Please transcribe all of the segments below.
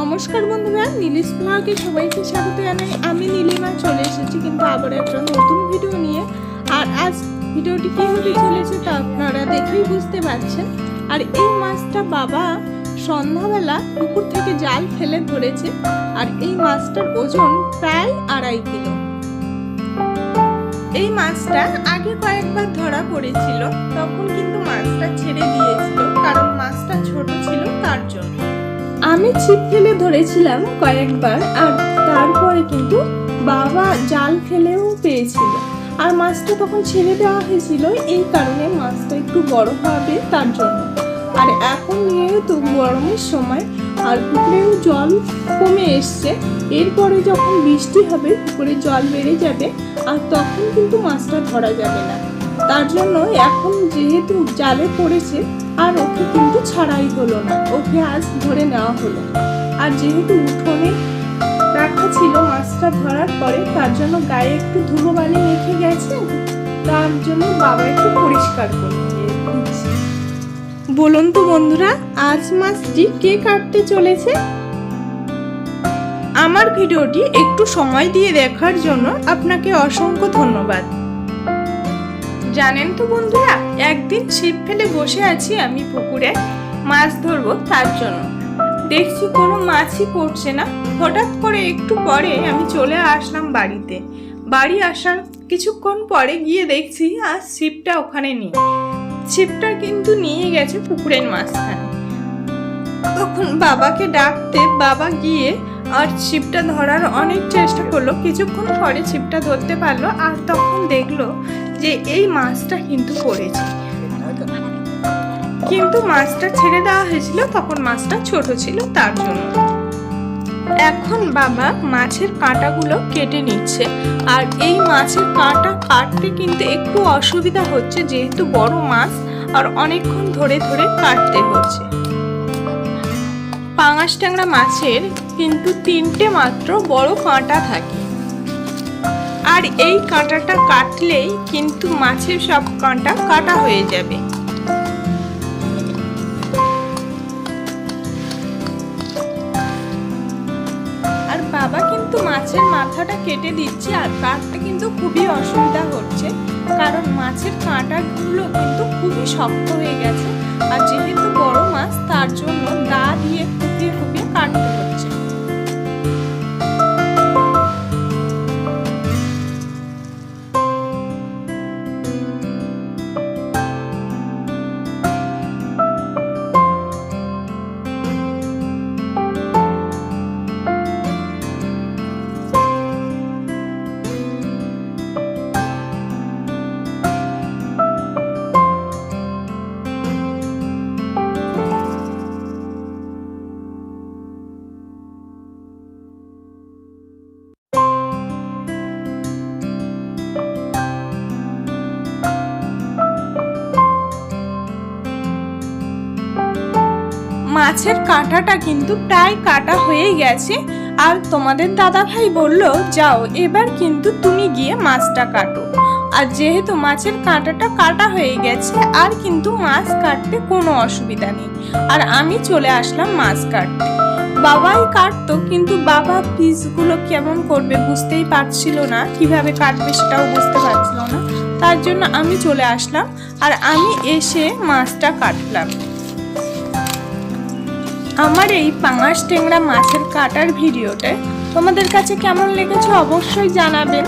নমস্কার বন্ধুরা, নীলিশ ব্লগে সবাইকে স্বাগত জানাই। আমি নীলিমা, চলে এসেছি কিন্তু আবার একটা নতুন ভিডিও নিয়ে। আর আজ ভিডিওটি কি হতে চলেছে তা আপনারা দেখেই বুঝতে পারছেন। আর এই মাছটা বাবা সন্ধ্যাবেলা পুকুর থেকে জাল ফেলে ধরেছে। আর এই মাছটার ওজন প্রায় আড়াই কিলো। এই মাছটা আগে কয়েকবার ধরা পড়েছিল, তখন কিন্তু মাছটা ছেড়ে দিয়েছিল, কারণ মাছটা ছোট ছিল তার জন্য। আমি ছিপ ফেলে ধরেছিলাম কয়েকবার, আর তারপরে কিন্তু বাবা জাল ফেলেও পেয়েছিল। আর মাছটা তখন ছেড়ে দেওয়া হয়েছিল, এই কারণে মাছটা একটু বড় হবে তার জন্য। আর এখন যেহেতু গরমের সময়, আর পুকুরেও জল কমে এসছে, এরপরে যখন বৃষ্টি হবে, পুকুরে জল বেড়ে যাবে, আর তখন কিন্তু মাছটা ধরা যাবে না। তার জন্য এখন যেহেতু জালে পড়েছে আর ওকে কিন্তু ছাড়াই হলো না। ওকে আজ ধরে নেওয়া হলো। আর যেহেতু উঠোনে রাখা ছিল মাছটা ধরার পরে তার জন্য গায়ে একটু ধুলো বালি রেখে গেছে। তার জন্য বাবা একটু পরিষ্কার করে বলুন তো বন্ধুরা, আজ মাছটি কে কাটতে চলেছে? আমার ভিডিওটি একটু সময় দিয়ে দেখার জন্য আপনাকে অসংখ্য ধন্যবাদ। জানেন তো বন্ধুরা, একদিন ছিপ ফেলে বসে আছি আমি পুকুরে মাছ ধরবো তার জন্য। দেখছি কোনো মাছই পড়ছে না। হঠাৎ করে একটু পরে আমি চলে আসলাম বাড়িতে। বাড়ি আসার কিছুক্ষণ পরে গিয়ে দেখছি আর ছিপটা ওখানে নেই। ছিপটা কিন্তু নিয়ে গেছে পুকুরের মাঝখানে। তখন বাবাকে ডাকতে বাবা গিয়ে আর ছিপটা ধরার অনেক চেষ্টা করল। কিছুক্ষণ পরে ছিপটা ধরতে পারল আর তখন দেখল যে এই মাছটা কিন্তু পড়েছে কিন্তু মাছটা ছেড়ে দেওয়া হয়েছিল, তখন মাছটা ছোট ছিল তার জন্য। এখন বাবা মাছের কাঁটাগুলো কেটে নিচ্ছে, আর এই মাছের কাঁটা কাটতে কিন্তু একটু অসুবিধা হচ্ছে, যেহেতু বড় মাছ আর অনেকক্ষণ ধরে ধরে কাটতে হচ্ছে। পাঙাশ ট্যাংরা মাছের কিন্তু তিনটে মাত্র বড় কাঁটা থাকে। আর এই কাঁটাটা কাটলেই কিন্তু মাছের সব কাঁটা কাটা হয়ে যাবে। আর বাবা কিন্তু মাছের মাথাটা কেটে দিচ্ছে আর কাটতে কিন্তু খুবই অসুবিধা হচ্ছে, কারণ মাছের কাঁটাগুলো কিন্তু খুবই শক্ত হয়ে গেছে। আর যেহেতু বড় মাছ, তার জন্য মাছের কাঁটাটা কিন্তু প্রায় কাটা হয়ে গেছে। আর তোমাদের দাদা ভাই বলল, যাও, এবার কিন্তু তুমি গিয়ে মাছটা কাটো। আর যেহেতু মাছের কাঁটাটা কাটা হয়ে গেছে, আর কিন্তু মাছ কাটতে কোনো অসুবিধা নেই। আর আমি চলে আসলাম মাছ কাটতে। বাবাই কাটতো, কিন্তু বাবা পিসগুলো কেমন করবে বুঝতেই পারছিল না। কীভাবে কাটবে সেটাও বুঝতে পারছিল না। তার জন্য আমি চলে আসলাম, আর আমি এসে মাছটা কাটলাম। আমার এই পাঙাশ টেংরা মাছের কাটার ভিডিওটা তোমাদের কাছে কেমন লেগেছে অবশ্যই জানাবেন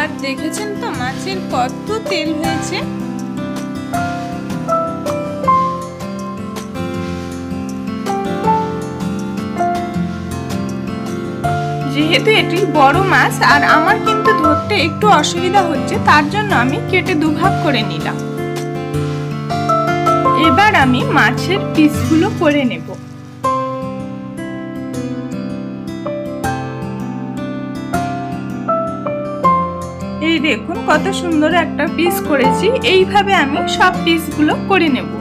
আর দেখেছেন তো মাছের কত তেল হয়েছে? যেহেতু এটি বড় মাছ, আর আমার কিন্তু ধরতে একটু অসুবিধা হচ্ছে, তার জন্য আমি কেটে দুভাগ করে নিলাম। এবার আমি মাছের পিসগুলো করে নেব। এই দেখুন কত সুন্দর একটা পিস করেছি। এইভাবে আমি সব পিসগুলো করে নেব।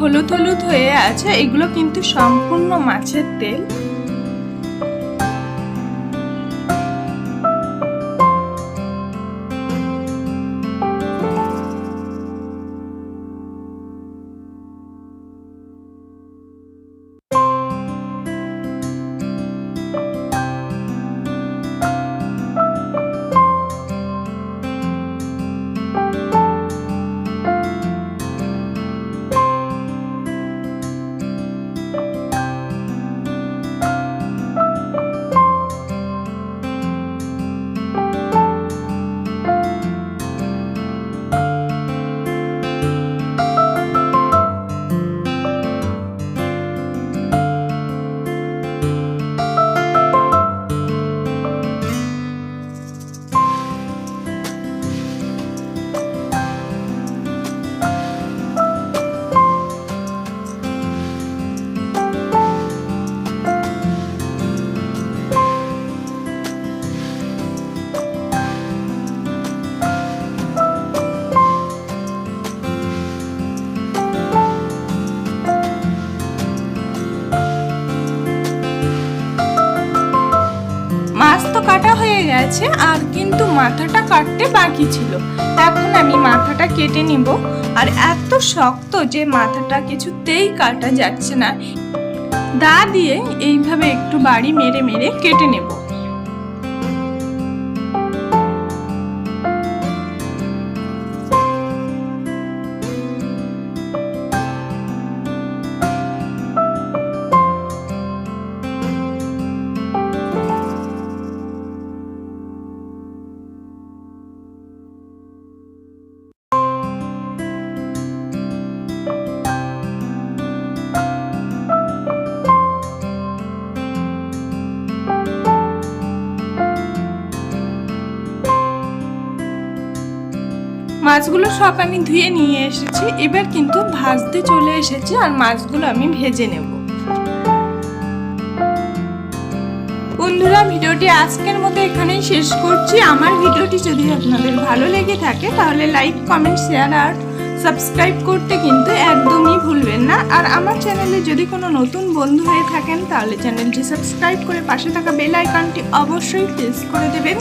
হলুদ হলুদ হয়ে আছে এগুলো কিন্তু সম্পূর্ণ মাছের তেল। গেছে, আর কিন্তু মাথাটা কাটতে বাকি ছিল। এখন আমি মাথাটা কেটে নিব। আর এত শক্ত যে মাথাটা কিছুতেই কাটা যাচ্ছে না। দা দিয়ে এইভাবে একটু বাড়ি মেরে মেরে কেটে নেব। মাছগুলো সব আমি ধুয়ে নিয়ে এসেছি। এবার কিন্তু ভাজতে চলে এসেছি আর মাছগুলো আমি ভেজে নেব। বন্ধুরা, ভিডিওটি আজকের মতো এখানেই শেষ করছি। আমার ভিডিওটি যদি আপনাদের ভালো লেগে থাকে, তাহলে লাইক, কমেন্ট, শেয়ার আর সাবস্ক্রাইব করতে কিন্তু একদমই ভুলবেন না। আর আমার চ্যানেলে যদি কোনো নতুন বন্ধু হয়ে থাকেন, তাহলে চ্যানেলটি সাবস্ক্রাইব করে পাশে থাকা বেল আইকনটি অবশ্যই প্রেস করে দেবেন।